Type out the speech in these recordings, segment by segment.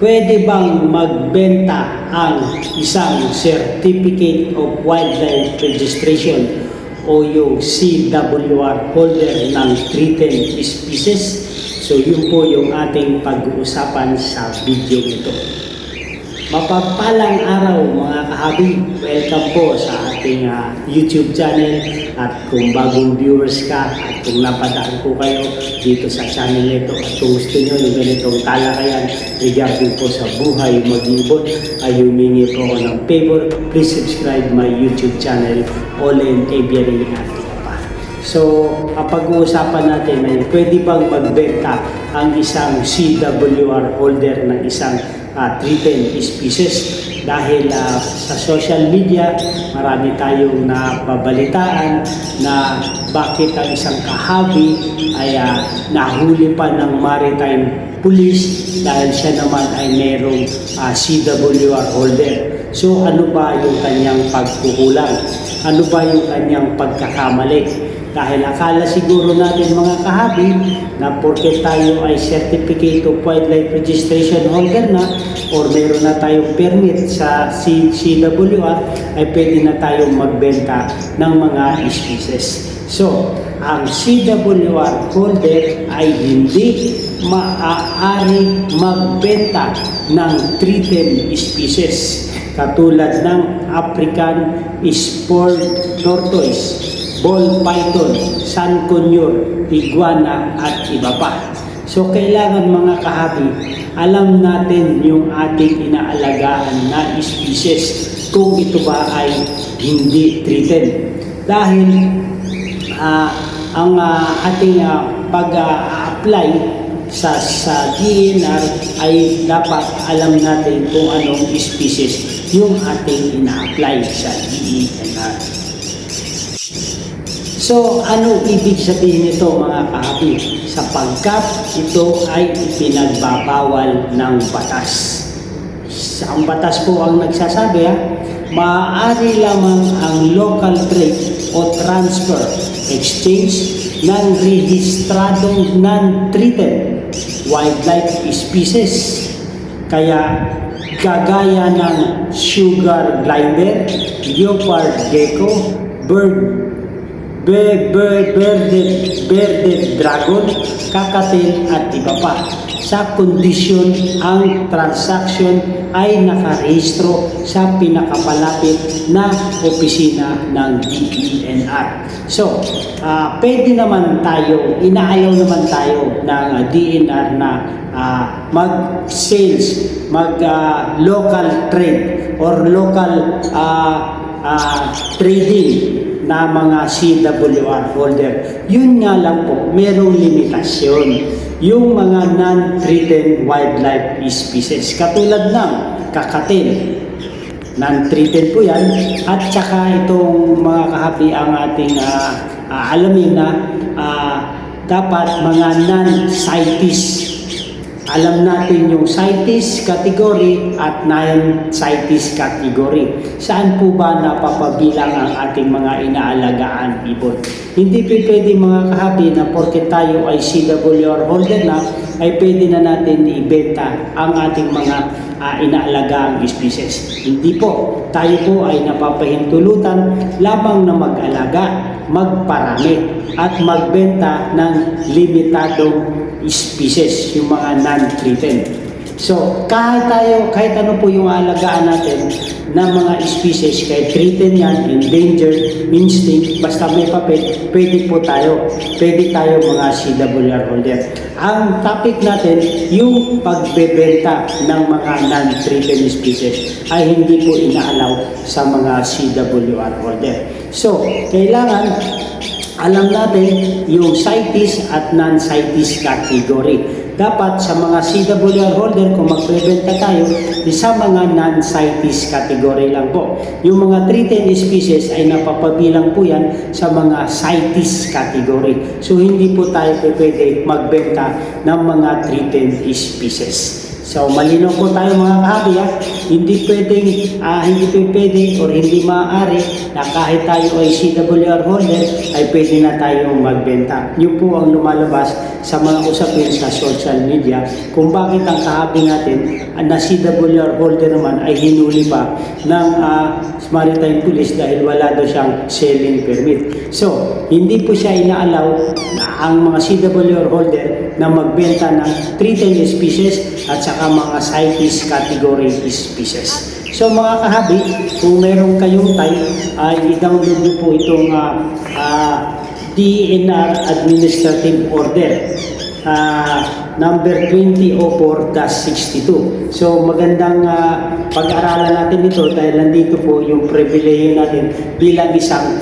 pwede bang magbenta ang isang Certificate of Wildlife Registration o yung CWR holder ng threatened species? So yun po yung ating pag-uusapan sa video ito. Mapagpalang araw mga kahabi, welcome po sa ating ah, YouTube channel. At kung bagong viewers ka at kung napadaan po kayo dito sa channel nito at kung gusto nyo yung ganitong talakayan regarding po sa buhay mag-ibon. Ay humingi po ako ng favor, please subscribe my YouTube channel Olen Aviary at. So, kapag uusapan natin ay pwede bang magbenta ang isang CWR holder ng isang uh, threatened species dahil ah, sa social media marami tayong nababalitaan na bakit ang isang kahabi ay ah, nahuli pa ng maritime police dahil siya naman ay merong ah, CWR holder. So ano ba yung kanyang pagkukulang? Ano ba yung kanyang pagkakamali? Dahil akala siguro natin mga kahabi na porket tayo ay Certificate of Wildlife Registration holder na or meron na tayong permit sa CWR ay pwede na tayong magbenta ng mga species. So, ang CWR holder ay hindi maaari magbenta ng threatened species katulad ng African sport tortoise ball python, sun conure, iguana at iba pa. So kailangan mga kahabi, alam natin yung ating inaalagaan na species kung ito ba ay hindi treated. Dahil ah, ang ah, ating ah, pag-apply sa sa DNR ay dapat alam natin kung anong species yung ating ina-apply sa DNR. So, ano ibig sabihin nito mga kahabi? Sapagkat ito ay ipinagbabawal ng batas. Ang batas po ang nagsasabi ha, maaari lamang ang local trade o transfer, exchange ng rehistradong non-treated wildlife species. Kaya kagaya ng sugar glider, leopard gecko, bird bearded, bearded dragon, kakatil at iba pa. Sa kondisyon ang transaction ay nakarehistro sa pinakapalapit na opisina ng DENR. So, ah, pwede naman tayo, inaalaw naman tayo ng ah, DENR na ah, mag-sales, mag-local trade or local ah, ah, trading na mga CWR holder. Yun nga lang po, merong limitasyon. Yung mga non-treated wildlife species, katulad ng kakatil, non-treated po yan, at saka itong mga kahabi ang ating ah, ah, alamin na ah, dapat mga non-CITES alam natin yung CITES category at non-CITES category. Saan po ba napapabilang ang ating mga inaalagaan ibon? Hindi po pwede mga kahabi na porke tayo ay CWR holder na, ay pwede na natin ibenta ang ating mga uh, inaalagaang species. Hindi po. Tayo po ay napapahintulutan lamang na mag-alaga, magparami, at magbenta ng limitadong species, yung mga non-treated. So, kahit tayo, kahit ano po yung alagaan natin ng mga species, kahit treated yan, endangered, instinct, basta may papel, pwede po tayo, pwede tayo mga CWR holder. Ang topic natin, yung pagbebenta ng mga non-treated species ay hindi po inaalaw sa mga CWR holder. So, kailangan alam natin yung CITES at non-CITES category. Dapat sa mga CWR holder, kung magprebenta tayo, sa mga non-CITES category lang po. Yung mga treated species ay napapabilang po yan sa mga CITES category. So hindi po tayo pwede magbenta ng mga treated species. So malinaw po tayo mga kahabi ha. Hindi pwedeng, ah, hindi po pwede or hindi maaari na kahit tayo ay CWR holder ay pwede na tayong magbenta. Yun po ang lumalabas sa mga usapin sa social media kung bakit ang kahabi natin ah, na CWR holder naman ay hinuli pa ng ah, Maritime Police dahil wala daw siyang selling permit. So, hindi po siya inaalaw na ang mga CWR holder na magbenta ng threatened species at saka mga CITES category species. So mga kahabi, kung meron kayong type, ay i-download niyo po itong ah, ah, DNR Administrative Order ah, number 2004-62. So magandang ah, pag-aralan natin ito dahil nandito po yung privilege natin bilang isang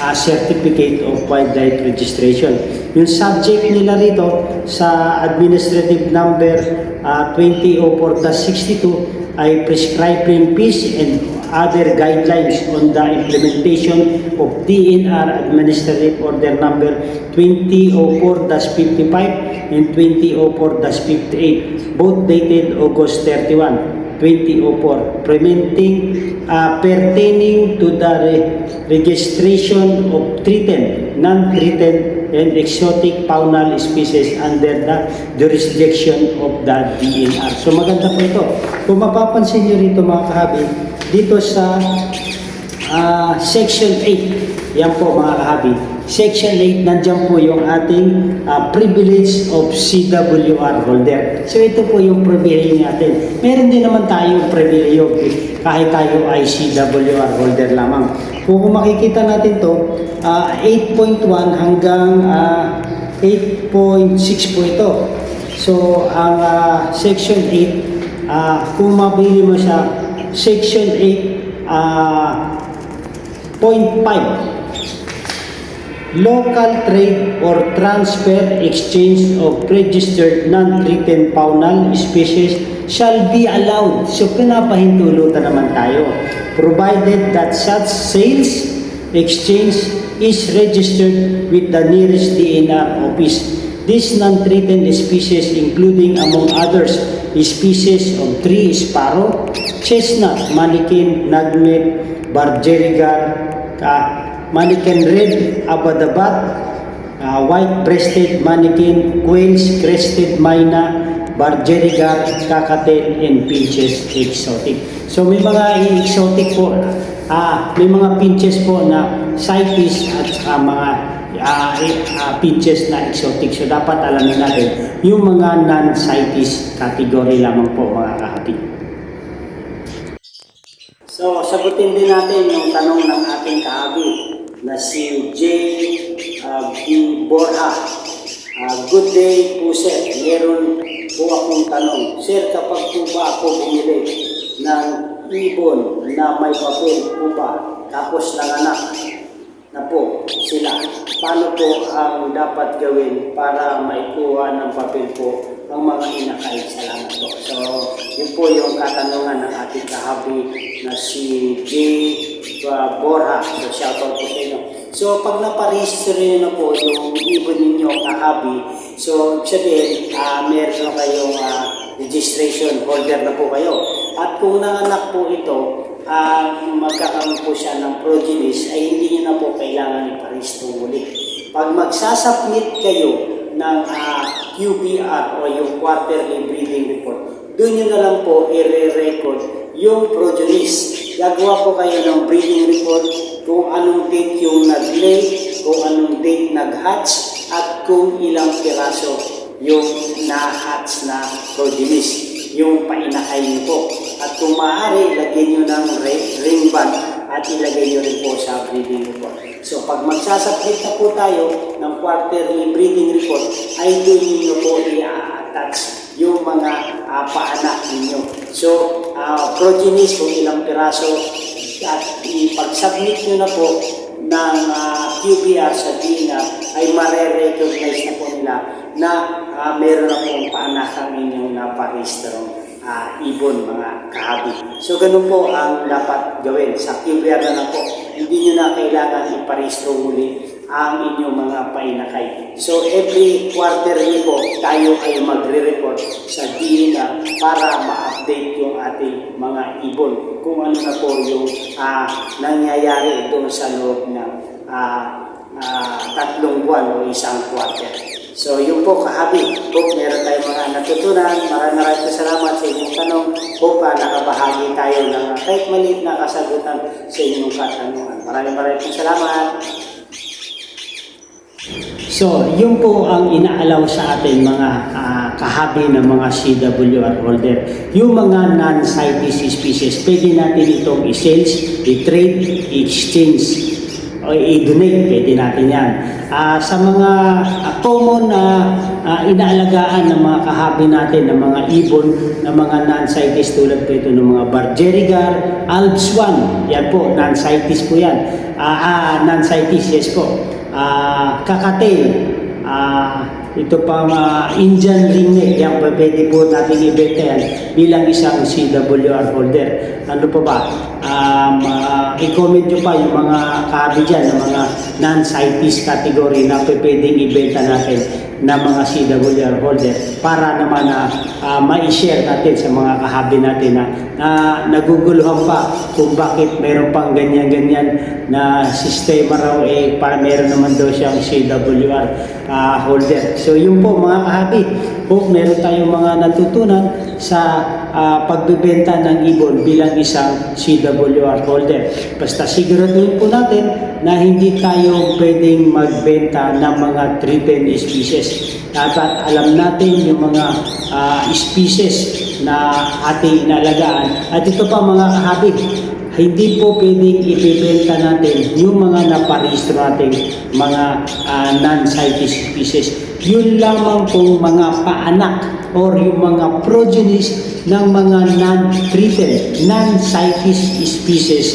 ah, Certificate of Wildlife Registration. Yung subject nila rito sa administrative number ah, 2004-62 ay prescribing fees and other guidelines on the implementation of DNR Administrative Order Number 2004-55 and 2004-58, both dated August 31, 2004, preventing uh, pertaining to the re- registration of threatened, non-threatened, and exotic faunal species under the jurisdiction of the DNR. So maganda po ito. Kung mapapansin nyo rito mga kahabi, dito sa ah, Section 8, yan po mga kahabi, Section 8, nandyan po yung ating ah, privilege of CWR holder. So ito po yung privilege natin. Meron din naman tayong privilege kahit tayo ay CWR holder lamang. Kung makikita natin to, ah, 8.1 hanggang ah, 8.6 po ito. So ang ah, Section 8, ah, kung mabili mo siya, Section 8, ah, point 5, local trade or transfer exchange of registered non-threatened faunal species shall be allowed. So pinapahintulutan naman tayo. Provided that such sales exchange is registered with the nearest DNR office. These non-threatened species including among others species of tree sparrow, chestnut, manikin, nagmeat, bargerigar, uh, mannequin red, abadabat, uh, white-breasted mannequin, quails, crested myna, bargerigar, kakatel, and pinches exotic. So may mga exotic po, ah, may mga pinches po na CITES at saka mga ah, eh, ah, pinches na exotic. So dapat alamin natin yung mga non-CITES category lamang po mga kahabi. So, sagutin din natin yung tanong ng ating kahabi na si J. Uh, B. Borja. Uh, good day po sir. Meron po akong tanong. Sir, kapag po ba ako bumili ng ibon na may papel po ba tapos nanganak na po sila, paano po ang dapat gawin para maikuha ng papel po ang mga inakay? Salamat po. So, yun po yung katanungan ng ating kahabi na si J. uh, Borja. So, shoutout po sa inyo. So, pag naparehistro nyo na po yung ibon ninyo kahabi, so, sabihin, uh, meron na kayong ah, registration holder na po kayo. At kung nanganak po ito, ah magkakaroon po siya ng progenies, ay hindi niyo na po kailangan iparehistro muli. Pag magsasubmit kayo ng ah, QBR o yung quarterly breeding report, doon nyo na lang po i-record yung progenies. Gagawa po kayo ng breeding report kung anong date yung nag-lay, kung anong date nag-hatch, at kung ilang piraso yung na-hatch na progenies yung painakay niyo po. At kung maaari, lagyan niyo ng ring band at ilagay niyo rin po sa breeding report. So pag magsasubmit na po tayo ng quarterly breeding report, ay doon niyo po i-attach yung mga ah, paanak ninyo. So, uh, progenies kung ilang piraso at ipag-submit nyo na po ng ah, QBR sa DINA ay mare-recognize na po nila na ah, meron na pong paanakang inyong naparehistrong ah, ibon mga kahabi. So ganun po ang dapat gawin. Sa QBR na lang po, hindi nyo na kailangan iparehistro muli ang inyong mga painakay. So every quarterly po tayo ay magre-report sa DINA para ma-update yung ating mga ibon kung ano na po yung ah, nangyayari doon sa loob ng ah, ah, tatlong buwan o isang quarter. So yun po kahabi. Hope meron tayong mga natutunan. Maraming maraming salamat sa inyong tanong. Hope ah, nakabahagi tayo ng kahit maliit na kasagutan sa inyong katanungan. Maraming maraming salamat. So, yun po ang inaalaw sa atin mga ah, kahabi ng mga CWR holder. Yung mga non-CITES species, pwede natin itong i-sales, i-trade, i-exchange, o i-donate, pwede natin yan. Ah, sa mga ah, common na ah, inaalagaan ng mga kahabi natin, ng mga ibon, ng mga non-CITES tulad po ito ng mga Bargerigar, Alps 1, yan po, non-CITES po yan. Ah, ah, non-CITES, yes po. Ah, kakatel, ah, ito pa mga Indian ringneck, yan pwede po natin ibenta bilang isang CWR holder. Ano pa ba? Um, ah, i-comment nyo pa yung mga kabi dyan, ng mga non-CITES category na pwedeng ibenta natin na mga CWR holder para naman na ah, ma-share natin sa mga kahabi natin na, na naguguluhan pa kung bakit meron pang ganyan-ganyan na sistema raw eh para meron naman daw siyang CWR ah, holder. So yun po mga kahabi, hope meron tayong mga natutunan sa ah, pagbebenta ng ibon bilang isang CWR holder. Basta siguraduhin po natin na hindi tayo pwedeng magbenta ng mga threatened species. Dapat alam natin yung mga ah, species na ating inalagaan. At ito pa mga kahabig, hindi po pwedeng ipibenta natin yung mga naparehistro natin mga ah, non-CITES species. Yun lamang pong mga paanak or yung mga progenies ng mga non-treated, non-CITES species.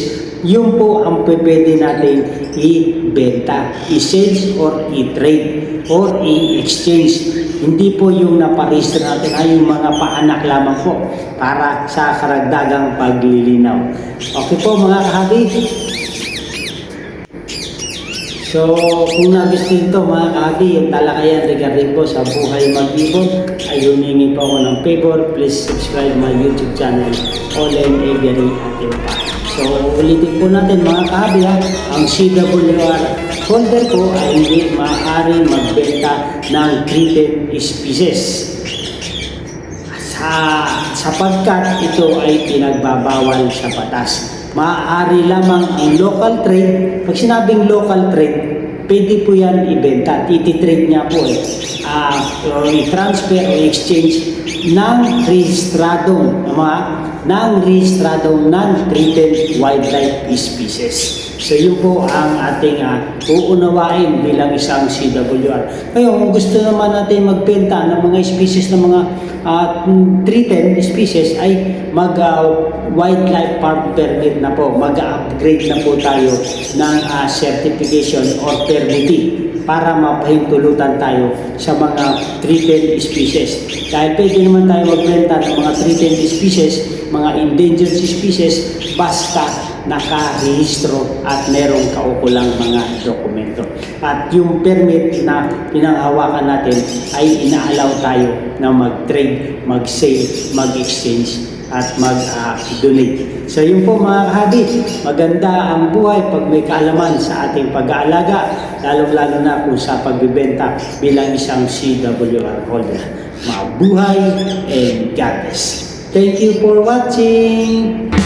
Yun po ang pwede natin i-benta, i-sales or i-trade or i-exchange. Hindi po yung naparehistro natin ay yung mga paanak lamang po para sa karagdagang paglilinaw. Okay po mga kahabi. So, kung nagustuhan ito mga kahabi, yung talakayan regarding po sa buhay mag-ibon, ay humingi po ako ng favor. Please subscribe my YouTube channel, Olen Avery Atimpa. So, ulitin po natin mga kahabi ha, ang CWR holder ko ay hindi maaari magbenta ng treated species sa sapagkat ito ay pinagbabawal sa batas. Maaari lamang ang local trade. Pag sinabing local trade, pwede po yan ibenta. Titi-trade niya po eh. Ah, o i-transfer o i-exchange ng rehistradong mga ng rehistradong non-treated wildlife species. So yun po ang ating uh, uunawain bilang isang CWR. Ngayon, kung gusto naman natin magbenta ng mga species ng mga uh, treated species ay mag uh, wildlife farm permit na po, mag-upgrade na po tayo ng uh, certification or permit para mapahintulutan tayo sa mga treated species. Dahil pwede naman tayo magbenta ng mga treated species, mga endangered species, basta nakarehistro at merong kaukulang mga dokumento. At yung permit na pinanghawakan natin ay inaalaw tayo na mag-trade, mag-sale, mag-exchange at mag-donate. so yun po mga kahabi, maganda ang buhay pag may kaalaman sa ating pag-aalaga, lalong-lalo na kung sa pagbibenta bilang isang CWR holder. Mabuhay and God bless. Thank you for watching!